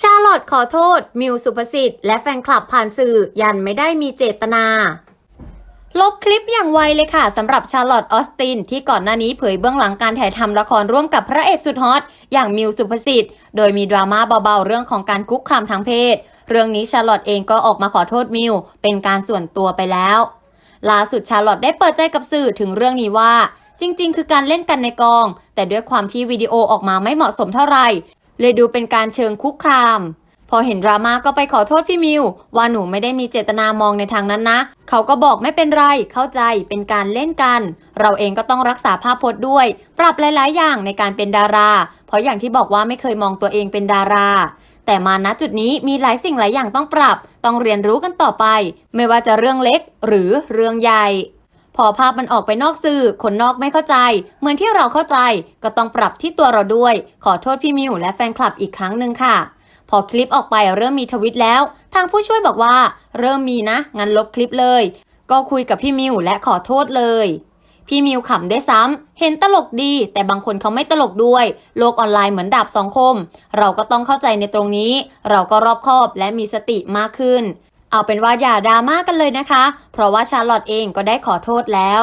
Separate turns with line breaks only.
ชาลอตขอโทษ มิวสุภสิทธิ์และแฟนคลับผ่านสื่อยันไม่ได้มีเจตนา ลบคลิปอย่างไวเลยค่ะสำหรับชาร์ลอตออสติน ที่ก่อนหน้านี้เผยเบื้องหลังการถ่ายทำละครร่วมกับพระเอกสุดฮอตอย่างมิวสุภสิทธิ์โดยมีดราม่าเบาๆเรื่องของการคุกคามทางเพศ เรื่องนี้ชาร์ลอตเองก็ออกมาขอโทษมิวเป็นการส่วนตัวไปแล้วล่าสุดชาร์ลอตได้เปิดใจกับสื่อถึงเรื่องนี้ว่าจริง ๆ คือการเล่นกันในกอง แต่ด้วยความที่วิดีโอออกมาไม่เหมาะสมเท่าไหร่ เลยดูเป็นการเชิงคุกคาม พอเห็นดราม่าก็ไปขอโทษพี่มิว ว่าหนูไม่ได้มีเจตนามองในทางนั้นนะ เขาก็บอกไม่เป็นไรเข้าใจเป็นการเล่นกัน เราเองก็ต้องรักษาภาพพจน์ด้วย ปรับหลาย ๆ อย่างในการเป็นดารา เพราะอย่างที่บอกว่าไม่เคยมองตัวเองเป็นดาราแต่มาณจุดนี้มีหลายสิ่งหลายอย่างต้องปรับ ต้องเรียนรู้กันต่อไป ไม่ว่าจะเรื่องเล็กหรือเรื่องใหญ่ พอภาพมันออกไปนอกสื่อ คนนอกไม่เข้าใจ เหมือนที่เราเข้าใจ ก็ต้องปรับที่ตัวเราด้วย ขอโทษพี่มิวและแฟนคลับอีกครั้งหนึ่งค่ะ พอคลิปออกไปเริ่มมีทวิตแล้ว ทางผู้ช่วยบอกว่า เริ่มมีนะ งั้นลบคลิปเลย ก็คุยกับพี่มิวและขอโทษเลย พี่มิวขำได้ซ้ำ เห็นตลกดี แต่บางคนเขาไม่ตลกด้วย โลกออนไลน์เหมือนดาบสองคม เราก็ต้องเข้าใจในตรงนี้ เราก็รอบคอบและมีสติมากขึ้น เอาเป็นว่าอย่าดราม่ากันเลยนะคะ เพราะว่าชาร์ลอตเองก็ได้ขอโทษแล้ว